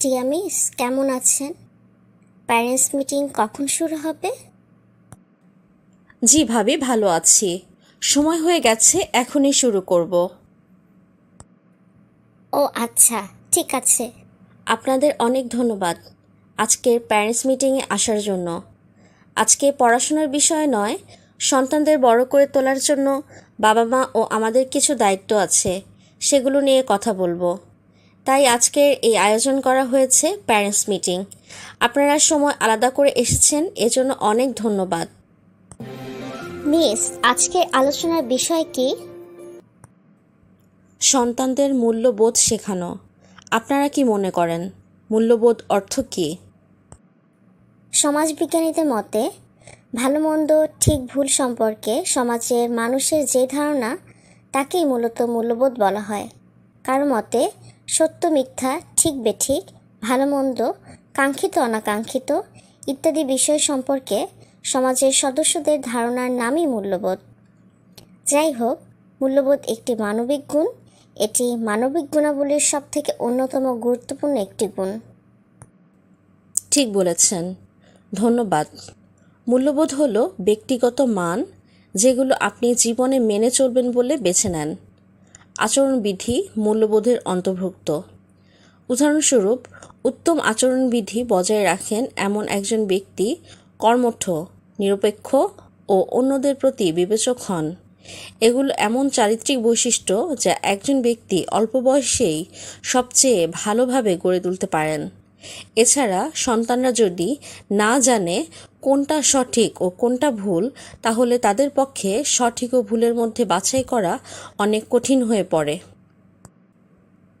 টিয়া মিস কেমন আছেন? প্যারেন্টস মিটিং কখন শুরু হবে? জি ভাবি ভালো আছি। সময় হয়ে গেছে এখনই শুরু করব। ও আচ্ছা ঠিক আছে। আপনাদের অনেক ধন্যবাদ আজকের প্যারেন্টস মিটিংয়ে আসার জন্য। আজকে পড়াশোনার বিষয় নয় সন্তানদের বড় করে তোলার জন্য বাবা মা ও আমাদের কিছু দায়িত্ব আছে সেগুলো নিয়ে কথা বলব। তাই আজকের এই আয়োজন করা হয়েছে প্যারেন্টস মিটিং। আপনারা সময় আলাদা করে এসেছেন এজন্য অনেক ধন্যবাদ। মিস আজকের আলোচনার বিষয় কি? সন্তানদের মূল্যবোধ শেখানো। আপনারা কি মনে করেন? মূল্যবোধ অর্থ কী? সমাজবিজ্ঞানীদের মতে ভালো মন্দ ঠিক ভুল সম্পর্কে সমাজের মানুষের যে ধারণা তাকেই মূলত মূল্যবোধ বলা হয়। কারও মতে সত্য মিথ্যা, ঠিক বেঠিক, ভালো মন্দ, কাঙ্ক্ষিত অনাকাঙ্ক্ষিত ইত্যাদি বিষয় সম্পর্কে সমাজের সদস্যদের ধারণার নামই মূল্যবোধ। যাই হোক মূল্যবোধ একটি মানবিক গুণ। এটি মানবিক গুণাবলীর সবথেকে অন্যতম গুরুত্বপূর্ণ একটি গুণ। ঠিক বলেছেন। ধন্যবাদ। মূল্যবোধ হলো ব্যক্তিগত মান যেগুলো আপনি জীবনে মেনে চলবেন বলে বেছে নেন। আচরণবিধি মূল্যবোধের অন্তর্ভুক্ত। উদাহরণস্বরূপ, উত্তম আচরণবিধি বজায় রাখেন এমন একজন ব্যক্তি কর্মঠ, নিরপেক্ষ ও অন্যদের প্রতি বিবেচক হন। এগুলো এমন চারিত্রিক বৈশিষ্ট্য যা একজন ব্যক্তি অল্প বয়সেই সবচেয়ে ভালোভাবে গড়ে তুলতে পারেন। এছাড়া সন্তানরা যদি না জানে কোনটা সঠিক ও কোনটা ভুল, তাহলে তাদের পক্ষে সঠিক ও ভুলের মধ্যে বাছাই করা অনেক কঠিন হয়ে পড়ে।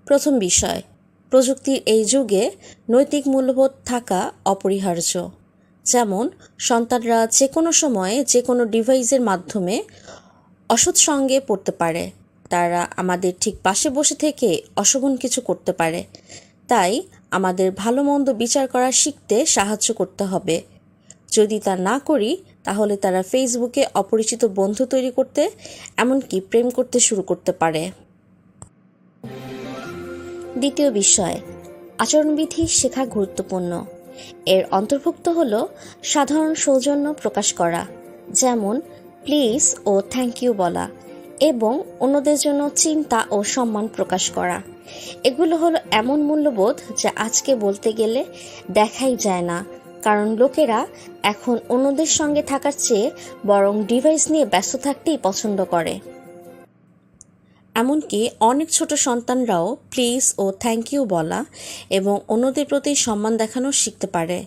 প্রথম বিষয়, প্রযুক্তির এই যুগে নৈতিক মূল্যবোধ থাকা অপরিহার্য। যেমন, সন্তানরা যে কোনো সময়ে যে কোনো ডিভাইসের মাধ্যমে অসৎ সঙ্গে পড়তে পারে। তারা আমাদের ঠিক পাশে বসে থেকে অশোভন কিছু করতে পারে। তাই আমাদের ভালো মন্দ বিচার করা শিখতে সাহায্য করতে হবে। যদি তা না করি, তাহলে তারা ফেসবুকে অপরিচিত বন্ধু তৈরি করতে, এমনকি প্রেম করতে শুরু করতে পারে। দ্বিতীয় বিষয়, আচরণবিধি শেখা গুরুত্বপূর্ণ। এর অন্তর্ভুক্ত হল সাধারণ সৌজন্য প্রকাশ করা, যেমন, প্লিজ ও থ্যাংক ইউ বলা। এবং অন্যদের জন্য চিন্তা ও সম্মান প্রকাশ করা। এগুলো হলো এমন মূল্যবোধ যা আজকে বলতে গেলে দেখাই যায় না, কারণ লোকেরা এখন অন্যদের সঙ্গে থাকার চেয়ে বরং ডিভাইস নিয়ে ব্যস্ত থাকতেই পছন্দ করে। এমনকি অনেক ছোট সন্তানরাও প্লিজ ও থ্যাংক ইউ বলা এবং অন্যদের প্রতি সম্মান দেখানো শিখতে পারে।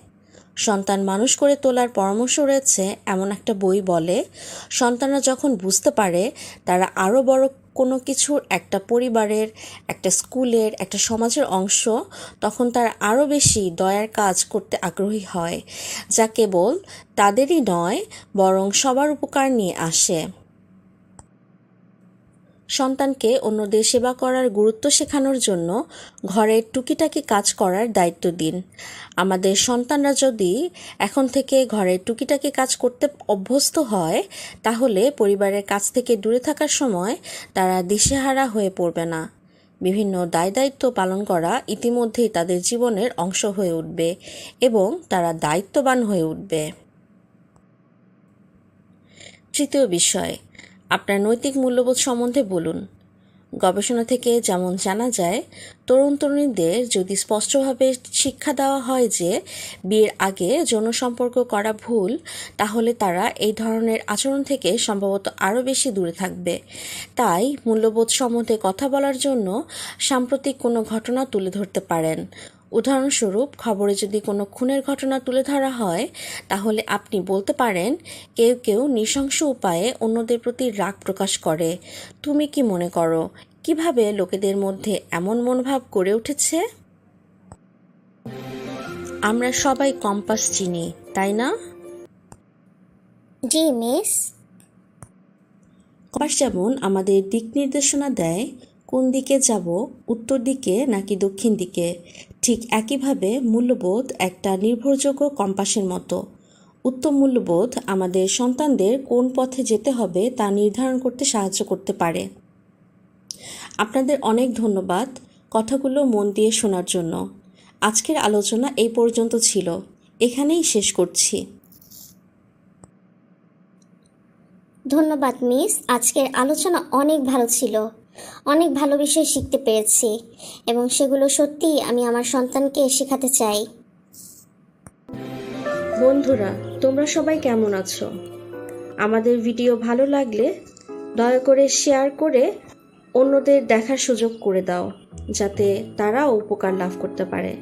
সন্তান মানুষ করে তোলার পরামর্শ রয়েছে, এমন একটা বই বলে, সন্তানরা যখন বুঝতে পারে তারা আরও বড় কোনো কিছুর একটা পরিবারের, একটা স্কুলের, একটা সমাজের অংশ, তখন তারা আরও বেশি দয়ার কাজ করতে আগ্রহী হয়। যা কেবল তাদেরই নয়, বরং সবার উপকার নিয়ে আসে। সন্তানকে অন্যদের সেবা করার গুরুত্ব শেখানোর জন্য ঘরের টুকিটাকি কাজ করার দায়িত্ব দিন। আমাদের সন্তানরা যদি এখন থেকে ঘরের টুকিটাকি কাজ করতে অভ্যস্ত হয়, তাহলে পরিবারের কাছ থেকে দূরে থাকার সময় তারা দিশেহারা হয়ে পড়বে না। বিভিন্ন দায় দায়িত্ব পালন করা ইতিমধ্যেই তাদের জীবনের অংশ হয়ে উঠবে এবং তারা দায়িত্ববান হয়ে উঠবে। তৃতীয় বিষয় আপনার নৈতিক মূল্যবোধ সম্বন্ধে বলুন। গবেষণা থেকে যেমন জানা যায়, তরুণ তরুণীদের যদি স্পষ্টভাবে শিক্ষা দেওয়া হয় যে বিয়ের আগে যৌন সম্পর্ক করা ভুল, তাহলে তারা এই ধরনের আচরণ থেকে সম্ভবত আরও বেশি দূরে থাকবে। তাই মূল্যবোধ সম্বন্ধে কথা বলার জন্য সাম্প্রতিক কোনো ঘটনা তুলে ধরতে পারেন। উদাহরণস্বরূপ খবরে যদি কোনো খুনের ঘটনা তুলে ধরা হয় তাহলে আপনি বলতে পারেন কেউ কেউ নৃশংস উপায়ে অন্যদের প্রতি রাগ প্রকাশ করে। তুমি কি মনে করো কীভাবে লোকেদের মধ্যে এমন মনোভাব গড়ে উঠেছে? আমরা সবাই কম্পাস চিনি তাই না? জি মিস। কম্পাস যেমন আমাদের দিক নির্দেশনা দেয় কোন দিকে যাব উত্তর দিকে নাকি দক্ষিণ দিকে? ঠিক একইভাবে মূল্যবোধ একটা নির্ভরযোগ্য কম্পাসের মতো। উত্তম মূল্যবোধ আমাদের সন্তানদের কোন পথে যেতে হবে তা নির্ধারণ করতে সাহায্য করতে পারে। আপনাদের অনেক ধন্যবাদ কথাগুলো মন দিয়ে শোনার জন্য। আজকের আলোচনা এই পর্যন্ত ছিল। এখানেই শেষ করছি। ধন্যবাদ, মিস। আজকের আলোচনা অনেক ভালো ছিল। অনেক ভালো বিষয় শিখতে পেরেছি এবং সেগুলো সত্যিই আমি আমার সন্তানকে শেখাতে চাই। বন্ধুরা, তোমরা সবাই কেমন আছো? আমাদের ভিডিও ভালো লাগলে দয়া করে শেয়ার করে অন্যদের দেখার সুযোগ করে দাও, যাতে তারাও উপকার লাভ করতে পারে।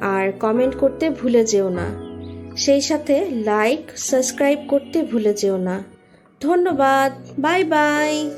আর কমেন্ট করতে ভুলে যেও না। সেই সাথে লাইক সাবস্ক্রাইব করতে ভুলে যেও না। ধন্যবাদ বাই বাই